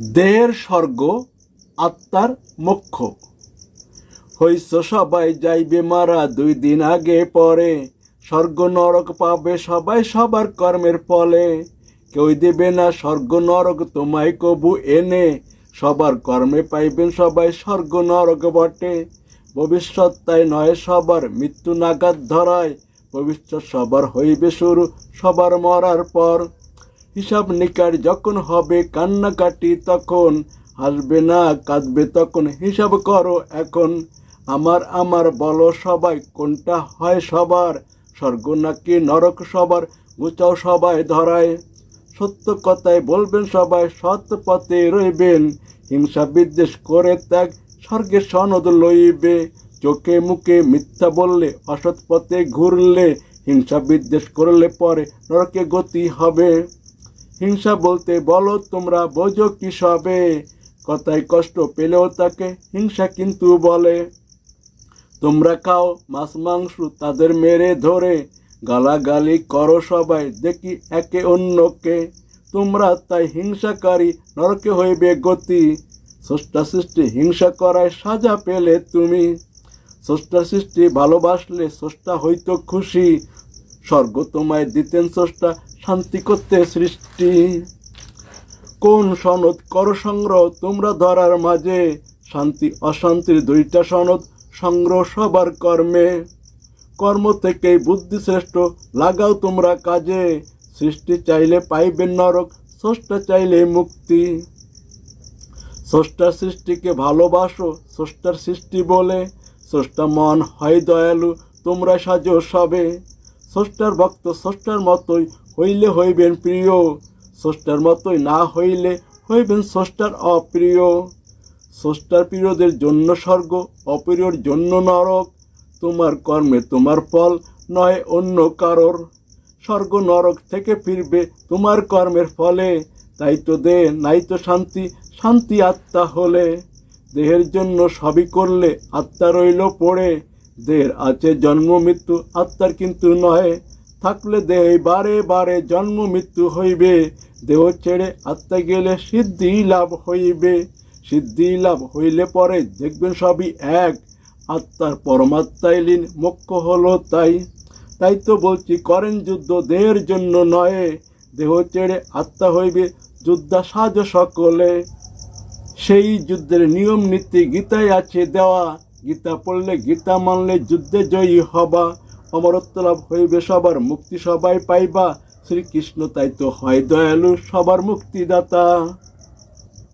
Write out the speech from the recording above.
দেহের স্বর্গ, আত্মার মোক্ষ। হইস সবাই যাইবে মারা দুই দিন আগে পরে। স্বর্গ নরক পাবে সবাই সবার কর্মের ফলে। কেউ দেবে না স্বর্গ নরক, তোমায় কবু এনে। সবার কর্মে পাইবেন সবাই স্বর্গ নরক বটে। ভবিষ্যৎ তাই নয় সবার, মৃত্যু নাগাদ ধরায়। ভবিষ্যৎ সবার হইবে শুরু সবার মরার পর। হিসাব নিকার যখন হবে কান্নাকাটি তখন, হাসবে না, কাঁদবে তখন, হিসাব করো এখন, আমার আমার বলো সবাই কোনটা হয় সবার, স্বর্গ নাকি নরক সবার গুচাও সবাই ধরায়। সত্য কথায় বলবেন সবাই, সৎ পথে রইবেন, হিংসা বিদ্বেষ করে ত্যাগ স্বর্গে সনদ লইবে। চোখে মুখে মিথ্যা বললে, অসৎ পথে ঘুরলে, হিংসা বিদ্বেষ করলে পরে নরকে গতি হবে। হিংসা বলতে বলো তোমরা, বোঝো কি সবে? কথায় কষ্ট পেলেও তাকে হিংসা কিন্তু বলে। তোমরা খাও মাছ, মাংস তাদের মেরে ধরে। গালাগালি করো সবাই, দেখি একে অন্যকে। তোমরা তাই হিংসাকারী, নরকে হইবে গতি। স্রষ্টা সৃষ্টি হিংসা করায় সাজা পেলে তুমি। স্রষ্টা সৃষ্টি ভালোবাসলে স্রষ্টা হইতো খুশি। স্বর্গ তোমায় দিতেন স্রষ্টা শান্তি করতে সৃষ্টি। কোন সনদ কর সংগ্রহ তোমরা ধরার মাঝে? শান্তি, অশান্তির দুইটা সনদ সংগ্রহ সবার কর্মে। কর্ম থেকেই বুদ্ধি শ্রেষ্ঠ, লাগাও তোমরা কাজে। সৃষ্টি চাইলে পাইবে নরক, স্রষ্টা চাইলে মুক্তি। স্রষ্টার সৃষ্টিকে ভালোবাসো, স্রষ্টার সৃষ্টি বলে। স্রষ্টা মন হয় দয়ালু তোমরা সাজো সবে। স্রষ্টার ভক্ত স্রষ্টার মতোই হইলে হইবেন প্রিয়। স্রষ্টার মতোই না হইলে হইবেন স্রষ্টার অপ্রিয়। স্রষ্টার প্রিয়দের জন্য স্বর্গ, অপ্রিয়র জন্য নরক। তোমার কর্মে তোমার ফল নয় অন্য কারোর। স্বর্গ নরক থেকে ফিরবে তোমার কর্মের ফলে। তাই তো দে, নাই তো শান্তি শান্তি আত্মা হলে। দেহের জন্য সবই করলে আত্মা রইল পড়ে। দেহের আছে জন্ম, মৃত্যু, আত্মার কিন্তু নয় থাকলে দেহ বারে বারে জন্ম, মৃত্যু হইবে। দেহ ছেড়ে আত্মা গেলে সিদ্ধি লাভ হইবে। সিদ্ধি লাভ হইলে পরে দেখবেন সবই এক। আত্মার পরমাত্মায় লীন মোক্ষ হলো তাই। তাই তো বলছি, করেন যুদ্ধ দেহের জন্য নয় দেহ ছেড়ে আত্মা হইবে যোদ্ধা সাজ সকলে। সেই যুদ্ধের নিয়ম নীতি গীতায় আছে দেওয়া। গীতা পড়লে গীতা মানলে যুদ্ধে জয়ী হবা। অমরত্ব লাভ হইবে সবার, মুক্তি সবাই পাইবা। শ্রীকৃষ্ণ তাই তো হয় দয়ালু, সবার মুক্তিদাতা।